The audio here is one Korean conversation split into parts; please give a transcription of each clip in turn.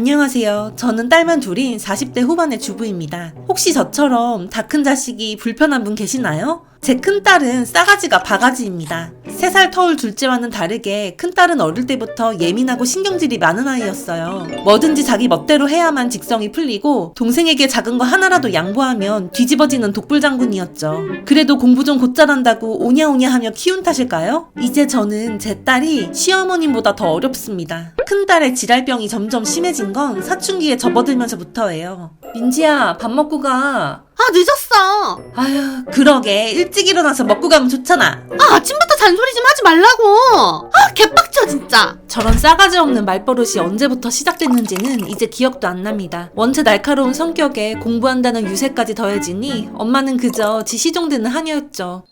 안녕하세요. 저는 딸만 둘인 40대 후반의 주부입니다. 혹시 저처럼 다 큰 자식이 불편한 분 계시나요? 제 큰딸은 싸가지가 바가지입니다. 3살 터울 둘째와는 다르게 큰딸은 어릴 때부터 예민하고 신경질이 많은 아이였어요. 뭐든지 자기 멋대로 해야만 직성이 풀리고 동생에게 작은 거 하나라도 양보하면 뒤집어지는 독불 장군이었죠. 그래도 공부 좀 곧잘한다고 오냐오냐 하며 키운 탓일까요? 이제 저는 제 딸이 시어머님보다 더 어렵습니다. 큰딸의 지랄병이 점점 심해진 건 사춘기에 접어들면서부터예요. 민지야, 밥 먹고 가. 아 늦었어. 아휴, 그러게. 일찍 일어나서 먹고 가면 좋잖아. 아 아침부터 잔소리 좀 하지 말라고. 아 개빡쳐 진짜. 저런 싸가지 없는 말버릇이 언제부터 시작됐는지는 이제 기억도 안 납니다. 원체 날카로운 성격에 공부한다는 유세까지 더해지니 엄마는 그저 지 시종되는 한이었죠.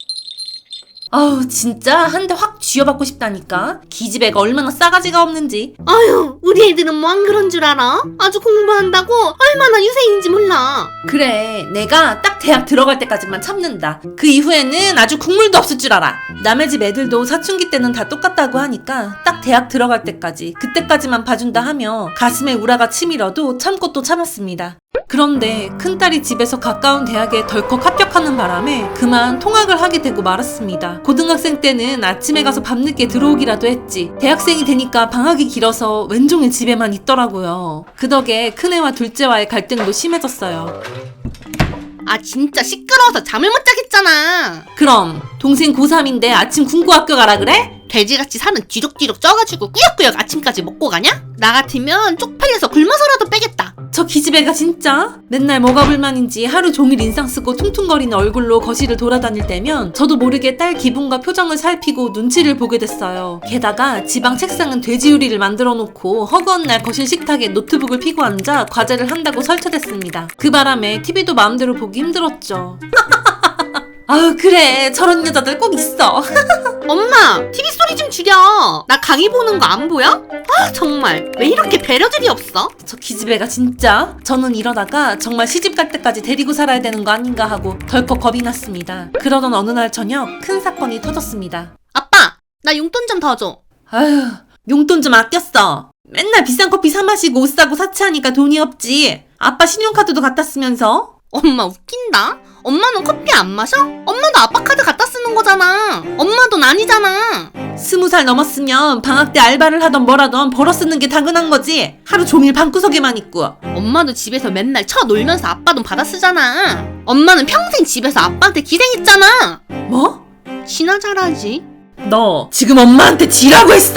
아우 진짜 한 대 확 쥐어받고 싶다니까? 기집애가 얼마나 싸가지가 없는지. 아유 우리 애들은 뭐 안 그런 줄 알아? 아주 공부한다고 얼마나 유세인지 몰라. 그래 내가 딱 대학 들어갈 때까지만 참는다. 그 이후에는 아주 국물도 없을 줄 알아. 남의 집 애들도 사춘기 때는 다 똑같다고 하니까 딱 대학 들어갈 때까지 그때까지만 봐준다 하며 가슴에 우라가 치밀어도 참고 또 참았습니다 그런데 큰딸이 집에서 가까운 대학에 덜컥 합격하는 바람에 그만 통학을 하게 되고 말았습니다. 고등학생 때는 아침에 가서 밤늦게 들어오기라도 했지. 대학생이 되니까 방학이 길어서 왼종일 집에만 있더라고요. 그 덕에 큰애와 둘째와의 갈등도 심해졌어요. 아 진짜 시끄러워서 잠을 못 자겠잖아. 그럼 동생 고3인데 아침 군고 학교 가라 그래? 돼지같이 살은 뒤룩뒤룩 쪄가지고 꾸역꾸역 아침까지 먹고 가냐? 나 같으면 쪽팔려서 굶어서라도 빼겠다. 저 기집애가 진짜 맨날 뭐가 불만인지 하루 종일 인상 쓰고 퉁퉁거리는 얼굴로 거실을 돌아다닐 때면 저도 모르게 딸 기분과 표정을 살피고 눈치를 보게 됐어요. 게다가 지방 책상은 돼지 요리를 만들어 놓고 허구한 날 거실 식탁에 노트북을 피고 앉아 과제를 한다고 설쳐댔습니다. 그 바람에 TV도 마음대로 보기 힘들었죠. 아유 그래 저런 여자들 꼭 있어. 엄마 TV 소리 좀 줄여. 나 강의 보는 거 안 보여? 아 정말 왜 이렇게 배려들이 없어? 저 기집애가 진짜 저는 이러다가 정말 시집 갈 때까지 데리고 살아야 되는 거 아닌가 하고 덜컥 겁이 났습니다. 그러던 어느 날 저녁 큰 사건이 터졌습니다. 아빠 나 용돈 좀 더 줘. 아휴 용돈 좀 아꼈어. 맨날 비싼 커피 사 마시고 옷 사고 사치하니까 돈이 없지. 아빠 신용카드도 갖다 쓰면서 엄마 웃긴다. 엄마는 커피 안 마셔? 엄마도 아빠 카드 갖다 쓰는 거잖아. 엄마 돈 아니잖아. 스무 살 넘었으면 방학 때 알바를 하던 뭐라던 벌어 쓰는 게 당연한 거지. 하루 종일 방구석에만 있고. 엄마도 집에서 맨날 쳐 놀면서 아빠 돈 받아 쓰잖아. 엄마는 평생 집에서 아빠한테 기생했잖아. 뭐? 지나 잘하지. 너 지금 엄마한테 지라고 했어?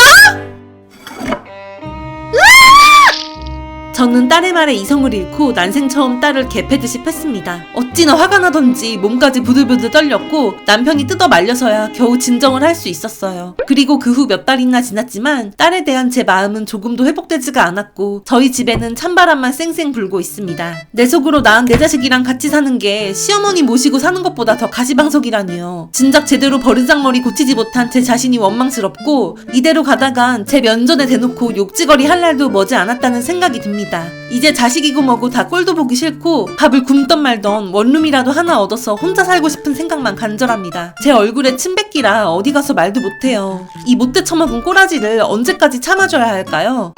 저는 딸의 말에 이성을 잃고 난생 처음 딸을 개패듯이 팼습니다. 어찌나 화가 나던지 몸까지 부들부들 떨렸고 남편이 뜯어 말려서야 겨우 진정을 할 수 있었어요. 그리고 그 후 몇 달이나 지났지만 딸에 대한 제 마음은 조금도 회복되지가 않았고 저희 집에는 찬바람만 쌩쌩 불고 있습니다. 내 속으로 낳은 내 자식이랑 같이 사는 게 시어머니 모시고 사는 것보다 더 가시방석이라니요. 진작 제대로 버르장머리 고치지 못한 제 자신이 원망스럽고 이대로 가다간 제 면전에 대놓고 욕지거리 할 날도 머지 않았다는 생각이 듭니다. 이제 자식이고 뭐고 다 꼴도 보기 싫고 밥을 굶던 말던 원룸이라도 하나 얻어서 혼자 살고 싶은 생각만 간절합니다. 제 얼굴에 침뱉기라 어디 가서 말도 못해요. 이 못돼 처먹은 꼬라지를 언제까지 참아줘야 할까요?